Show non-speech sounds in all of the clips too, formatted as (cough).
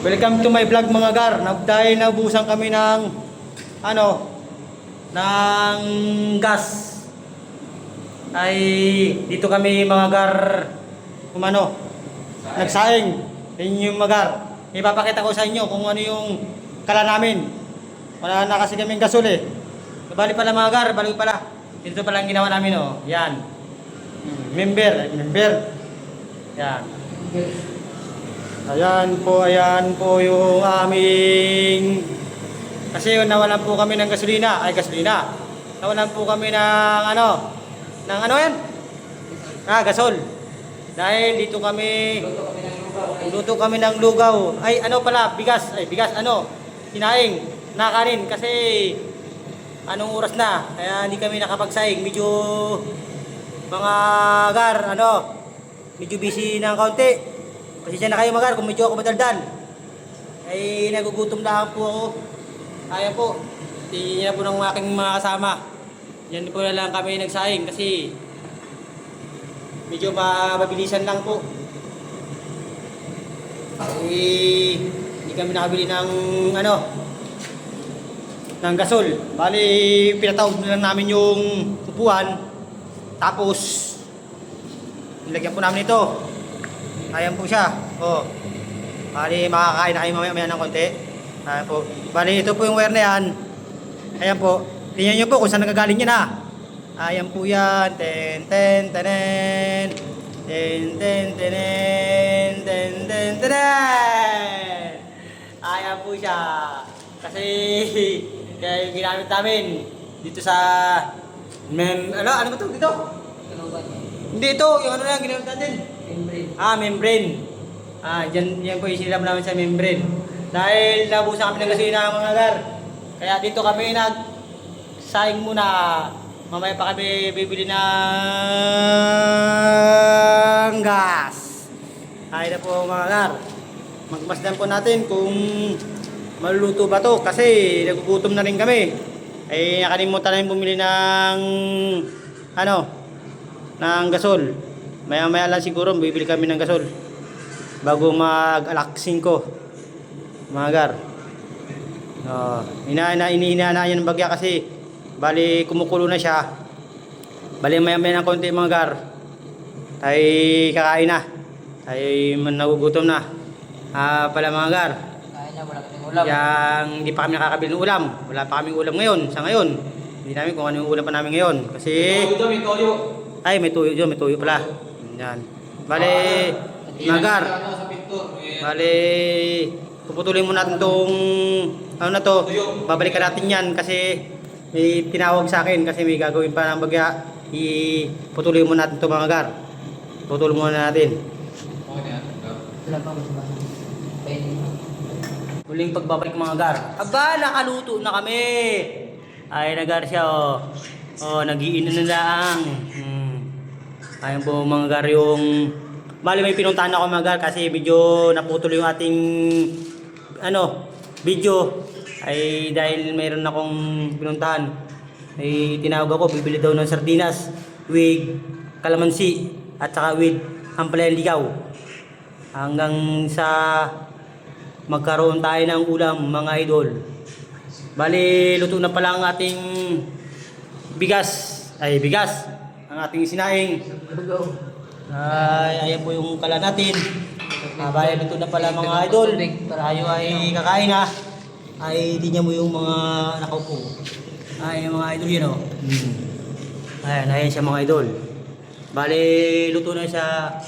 Welcome to my vlog mga gar. Dahil naubusan kami ng ano ng gas. Ay dito kami mga gar umano nagsaing. Yun yung mga gar. Ipapakita ko sa inyo kung ano yung kala namin. Wala na kasi kaming gasol eh. Bali pala mga gar, bali pala. Dito pala ang ginawa namin oh. Yan. Member, member. Yan. Ayan po, ayan po yung aming... Kasi nawalan po kami ng gasolina, ay gasolina. Nawalan po kami ng ano, ng ano yan? Ah, gasol. Dahil dito kami, luto kami ng lugaw. Ay, ano pala, bigas, ay bigas, ano, sinaing, nakanin. Kasi, anong oras na, kaya hindi kami nakapagsaing. Medyo, mga gar, ano, medyo busy ng kaunti. Pasensya na kayo magar kung medyo ako madaldal. Ay nagugutom lang po ako. Kaya po. Tingnan po ng aking mga kasama. Yan po na lang kami nagsaing kasi medyo mabilisan lang po. Ay hindi kami nakabili ng ano ng gasol. Bali pinatawag na lang namin yung upuan. Tapos nilagyan po namin ito. Ayan po siya. Oh. Bali, makakain na kayo mamaya maya ng konti. Ayan po. Bali, ito po yung wire na yan. Ayan po. Tingnan nyo po kung saan nagagaling yan ha. Ayan po yan. Ten, ten, tenen. Ten, ten, tenen. Ten, ten, tenen. Ayan po siya. Kasi, (laughs) kaya yung ginamit namin dito sa mem ano ano ba to dito? Hindi ito, yung ano lang ginamit natin. Ah, membrane. Ah, dyan, yan po sinilab namin sa membrane. Dahil nabusan kami ng gasolina mga gar. Kaya dito kami nag saing muna. Mamaya pa kami bibili ng gas. Ay na po mga gar. Magmasdan po natin kung maluluto ba to kasi nagugutom na rin kami. Ay nakalimutan na bumili ng ano ng gasol. Maya maya lang siguro bibili kami ng gasol bago mag alak 5 mga gar. Uh, ina na iniina na yan ng bagya kasi bali kumukulo na siya. Bali maya maya ng konti mga gar. Ay kakain na. Ay man nagugutom na. Ah pala mga gar. Na, wala kaming ulam. Yang hindi pa kami nakakabili ng ulam. Wala pa kaming ulam ngayon sa ngayon. Hindi namin kung ano yung ulam pa namin ngayon kasi Ito, may toyo. ay, may tuyo dyan, may tuyo pala. Yan. Bale. May- Bale, puputulin mo natin tong, ano na to, babalikan natin yan kasi may tinawag sa akin kasi may gagawin pa ng bagya. Iputulin mo natin to mga gar. Putulin muna natin. Huling pagbabalik mga gar. Aba, nakaluto na kami. Ay, nagar siya, oh. Oh, nagiinom na lang. Hmm. Ayun po mga gar yung... Bali may pinuntahan ako mga gar kasi medyo naputol yung ating ano, video. Ay dahil mayroon akong pinuntahan. Ay tinawag ako, bibili daw ng sardinas with kalamansi at saka with ampalayan ligaw. Hanggang sa magkaroon tayo ng ulam mga idol. Bali, luto na pala ang ating bigas. Ay, bigas. Ang ating sinaing. Lugaw. Ay, ayan po yung kala natin. Ah, bali, luto na pala mga idol. Tayo ay kakain na. Ay, niya mo yung mga nakaupo. Ay, mga idol yun o. Hmm. Ayan, ayan siya mga idol. Bali, luto na siya.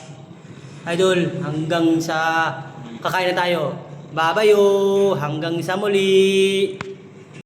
Idol, hanggang sa kakain na tayo. Babayo, hanggang sa muli.